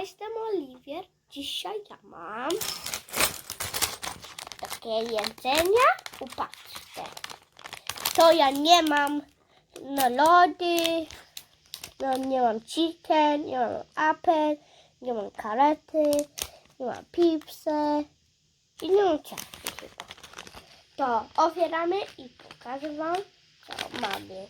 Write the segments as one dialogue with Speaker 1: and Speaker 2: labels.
Speaker 1: Jestem Oliwier. Dzisiaj ja mam takie jedzenia. Upatrzcie. To ja nie mam no lody, no nie mam chicken, nie mam apel, nie mam karety, nie mam pipsy i nie mam ciastka chyba. To otwieramy i pokażę wam, co mamy.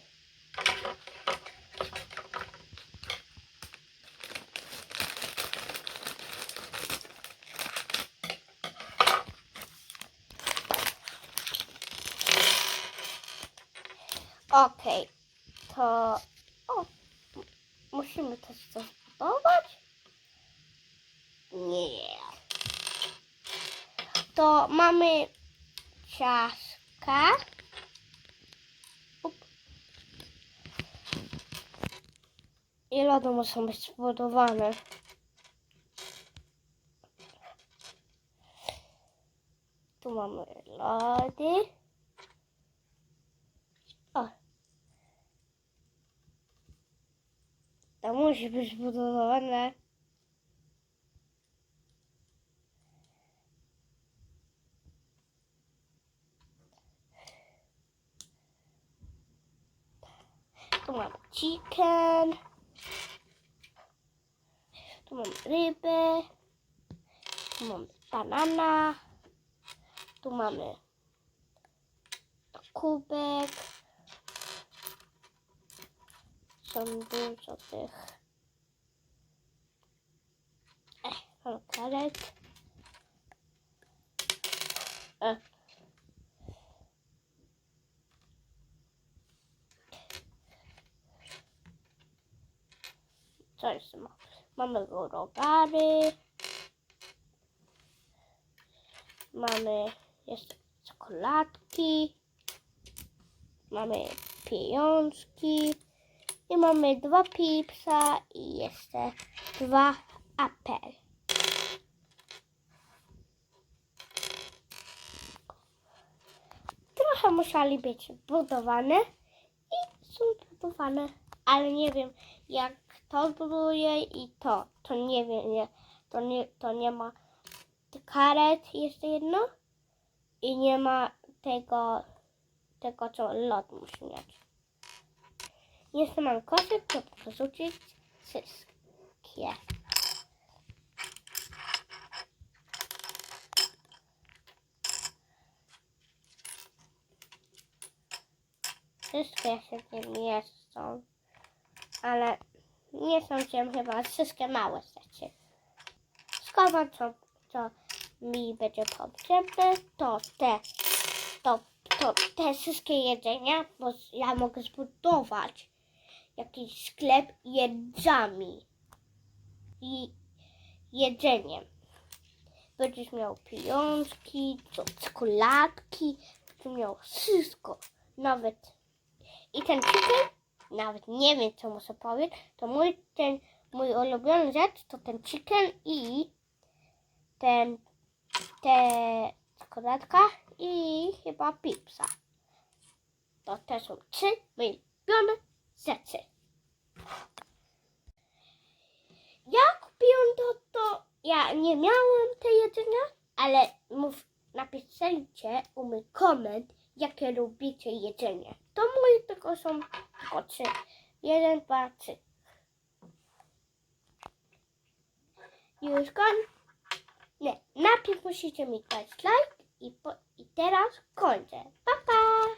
Speaker 1: Okej, to o, musimy też coś zbudować? Nie. To mamy ciastka. I lody muszą być zbudowane. Tu mamy lody. O. To musi być zbudowane. Tu mam chicken. Tu mam rybę. Tu mam banana. Tu mamy kubek. Są dużo tych. Mam karet. E. Co jeszcze ma? Mamy rogary. Mamy jeszcze czekoladki. Mamy pieniążki. I mamy dwa pipsa i jeszcze dwa apel. Trochę musieli być budowane i są budowane, ale nie wiem jak to buduje i to. To nie wiem, nie, to, nie, to nie ma karet jeszcze jedno i nie ma tego, tego co lot musi mieć. Jeszcze mam koszyk, to przerzucić wszystkie. Wszystkie się w nim mieszczą, ale nie są się chyba wszystkie małe rzeczy. Schowam co, co mi będzie potrzebne, to te, to, to te wszystkie jedzenia, bo ja mogę zbudować jakiś sklep jedzami i jedzeniem. Będziesz miał pieniążki, co- czekoladki, będziesz miał wszystko, nawet i ten chicken, nawet nie wiem co muszę powiedzieć, to mój ten mój ulubiony rzecz to ten chicken i ten te czekoladka i chyba pipsa. To te są trzy moje ulubione rzeczy. Ja kupiłam to, to ja nie miałam te jedzenia, ale mów, napiszcie u mnie koment, jakie lubicie jedzenie. To moje tylko są tylko trzy. Jeden, dwa, trzy. Już koń. Nie, najpierw musicie mi dać like i, po, i teraz kończę. Pa, pa!